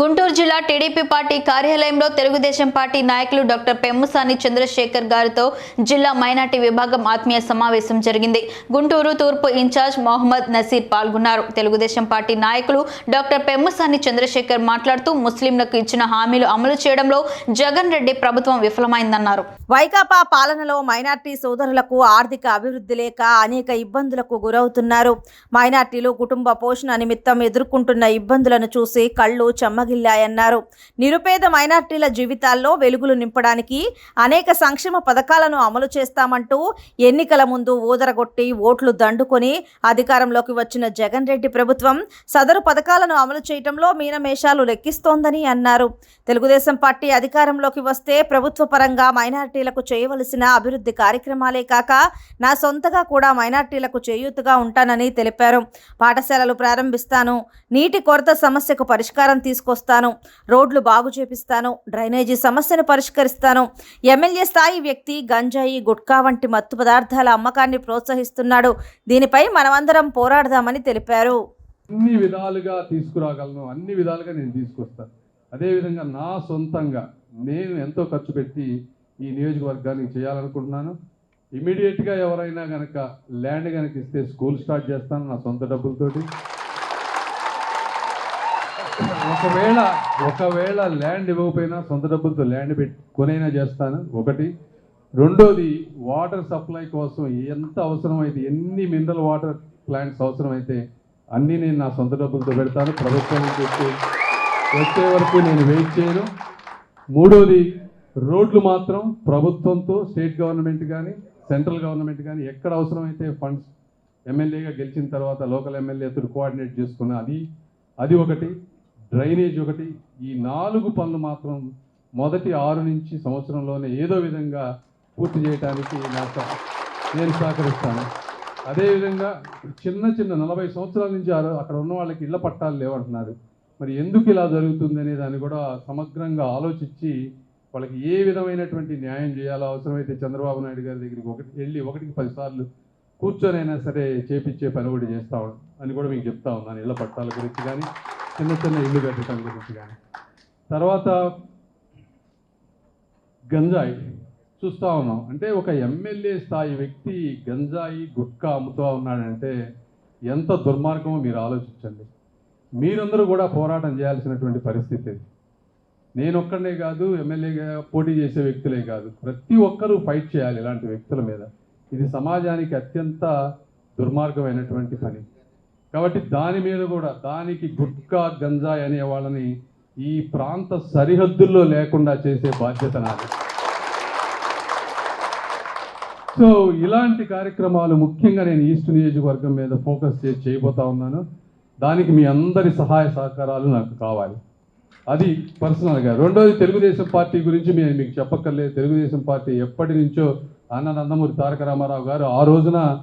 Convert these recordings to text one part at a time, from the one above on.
గుంటూరు జిల్లా TDP party కార్యాలయంలో Telugu Desam party నాయకులు డాక్టర్ పెమ్ముసాని చంద్రశేఖర్ గారితో జిల్లా మైనార్టీ విభాగం ఆత్మీయ సమావేశం జరిగింది. గుంటూరు తూర్పు ఇన్ఛార్జ్ మొహమ్మద్ నసీర్ పాల్గొన్నారు. తెలుగుదేశం పార్టీ నాయకులు డాక్టర్ పెమ్ముసాని చంద్రశేఖర్ మాట్లాడుతూ ముస్లింలకు ఇచ్చిన హామీలు అమలు చేయడంలో జగన్ రెడ్డి ప్రభుత్వం విఫలమైందన్నారు. వైకాపా పాలనలో మైనార్టీ సోదరులకు ఆర్థిక అభివృద్ధి లేక అనేక ఇబ్బందులకు గురవుతున్నారు. మైనార్టీలు కుటుంబ పోషణ నిమిత్తం ఎదుర్కొంటున్న ఇబ్బందులను చూసి కళ్ళు చెమ్మగిల్లాయన్నారు నిరుపేద మైనార్టీల జీవితాల్లో వెలుగులు నింపడానికి అనేక సంక్షేమ పథకాలను అమలు చేస్తామంటూ ఎన్నికల ముందు ఊదరగొట్టి ఓట్లు దండుకొని అధికారంలోకి వచ్చిన జగన్ రెడ్డి ప్రభుత్వం సదరు పథకాలను అమలు చేయటంలో మీనమేషాలు లెక్కిస్తోందని అన్నారు. తెలుగుదేశం పార్టీ అధికారంలోకి వస్తే ప్రభుత్వ పరంగా మైనార్టీలకు చేయవలసిన అభివృద్ధి కార్యక్రమాలే కాక నా సొంతగా కూడా మైనార్టీలకు చేయూతగా ఉంటానని తెలిపారు. పాఠశాలలు ప్రారంభిస్తాను. నీటి కొరత సమస్యకు పరిష్కారం తీసుకొస్తాను రోడ్లు బాగు చేపిస్తాను డ్రైనేజీ సమస్యను పరిష్కరిస్తాను. ఎమ్మెల్యే స్థాయి వ్యక్తి గంజాయి గుట్కా వంటి మత్తు పదార్థాల అమ్మకాన్ని ప్రోత్సహిస్తున్నాడు. దీనిపై మనమందరం పోరాడదామని తెలిపారు. అన్ని విధాలుగా తీసుకురాగలను అన్ని విధాలుగా నేను తీసుకొస్తాను. అదేవిధంగా నా సొంతంగా నేను ఎంతో ఖర్చు పెట్టి ఈ నియోజకవర్గానికి చేయాలనుకుంటున్నాను. ఇమీడియట్గా ఎవరైనా కనుక ల్యాండ్ కనుక ఇస్తే స్కూల్ స్టార్ట్ చేస్తాను నా సొంత డబ్బులతోటి. ఒకవేళ ఒకవేళ ల్యాండ్ ఇవ్వకపోయినా సొంత డబ్బులతో ల్యాండ్ పెట్టి కొనైనా చేస్తాను. ఒకటి. రెండోది వాటర్ సప్లై కోసం ఎంత అవసరమైతే ఎన్ని మినరల్ వాటర్ ప్లాంట్స్ అవసరమైతే అన్నీ నేను నా సొంత డబ్బులతో పెడతాను. ప్రభుత్వం నుంచి వచ్చే వరకు నేను వెయిట్ చేయను. మూడోది రోడ్లు మాత్రం ప్రభుత్వంతో స్టేట్ గవర్నమెంట్ కానీ సెంట్రల్ గవర్నమెంట్ కానీ ఎక్కడ అవసరమైతే ఫండ్స్ ఎమ్మెల్యేగా గెలిచిన తర్వాత లోకల్ ఎమ్మెల్యేతో కోఆర్డినేట్ చేసుకున్నా అది అది ఒకటి. డ్రైనేజ్ ఒకటి ఈ నాలుగు పనులు మాత్రం మొదటి ఆరు నుంచి సంవత్సరంలోనే ఏదో విధంగా పూర్తి చేయడానికి నా నేను సహకరిస్తాను. అదేవిధంగా చిన్న చిన్న నలభై సంవత్సరాల నుంచి అక్కడ ఉన్న వాళ్ళకి ఇళ్ళ పట్టాలు లేవంటున్నారు మరి ఎందుకు ఇలా జరుగుతుంది అనే దాన్ని కూడా సమగ్రంగా ఆలోచించి వాళ్ళకి ఏ విధమైనటువంటి న్యాయం చేయాలో అవసరమైతే చంద్రబాబు నాయుడు గారి దగ్గరికి ఒకటి వెళ్ళి ఒకటికి పదిసార్లు కూర్చొనైనా సరే చేపించే పని కూడా చేస్తా అని కూడా మీకు చెప్తా ఉన్నాను. ఇళ్ళ పట్టాల గురించి కానీ చిన్న చిన్న ఇల్లు కట్టడం గురించి కానీ. తర్వాత గంజాయి చూస్తూ ఉన్నాం. అంటే ఒక ఎమ్మెల్యే స్థాయి వ్యక్తి గంజాయి గుట్కా అమ్ముతూ ఉన్నాడంటే ఎంత దుర్మార్గమో మీరు ఆలోచించండి. మీరందరూ కూడా పోరాటం చేయాల్సినటువంటి పరిస్థితి ఇది. నేను ఒక్కడే కాదు ఎమ్మెల్యేగా పోటీ చేసే వ్యక్తులే కాదు. ప్రతి ఒక్కరూ ఫైట్ చేయాలి ఇలాంటి వ్యక్తుల మీద. ఇది సమాజానికి అత్యంత దుర్మార్గమైనటువంటి పని. కాబట్టి దాని మీద కూడా దానికి గుట్కా గంజాయి అనే వాళ్ళని ఈ ప్రాంత సరిహద్దుల్లో లేకుండా చేసే బాధ్యత నాది. సో ఇలాంటి కార్యక్రమాలు ముఖ్యంగా నేను ఈస్ట్ నియోజకవర్గం మీద ఫోకస్ చేసి చేయబోతా ఉన్నాను. దానికి మీ అందరి సహాయ సహకారాలు నాకు కావాలి. అది పర్సనల్గా. రెండోది తెలుగుదేశం పార్టీ గురించి నేను మీకు చెప్పక్కర్లేదు. తెలుగుదేశం పార్టీ ఎప్పటి నుంచో అన్న నందమూరి తారక రామారావు గారు ఆ రోజున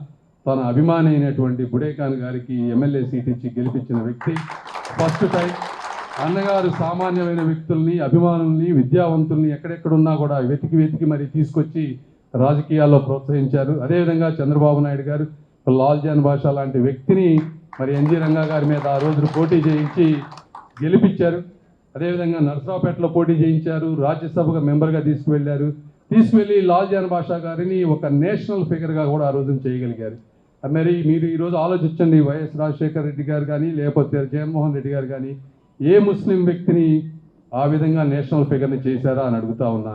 తన అభిమాని అయినటువంటి బుడేఖాన్ గారికి ఎమ్మెల్యే సీట్ ఇచ్చి గెలిపించిన వ్యక్తి. ఫస్ట్ టైం అన్నగారు సామాన్యమైన వ్యక్తుల్ని అభిమానుల్ని విద్యావంతుల్ని ఎక్కడెక్కడున్నా కూడా వెతికి వెతికి మరి తీసుకొచ్చి రాజకీయాల్లో ప్రోత్సహించారు. అదేవిధంగా చంద్రబాబు నాయుడు గారు లాల్జాన్ భాష లాంటి వ్యక్తిని మరి ఎన్జీ రంగా గారి మీద ఆ రోజు పోటీ చేయించి గెలిపించారు. అదేవిధంగా నర్సరావుపేటలో పోటీ చేయించారు. రాజ్యసభకు మెంబర్గా తీసుకువెళ్ళారు. తీసుకువెళ్ళి లాల్జాన్ భాషా గారిని ఒక నేషనల్ ఫిగర్గా కూడా ఆ రోజున చేయగలిగారు. మరి మీరు ఈరోజు ఆలోచించండి వైఎస్ రాజశేఖర రెడ్డి గారు కానీ లేకపోతే జగన్మోహన్ రెడ్డి గారు కానీ ఏ ముస్లిం వ్యక్తిని ఆ విధంగా నేషనల్ ఫిగర్ని చేశారా అని అడుగుతా ఉన్నాను.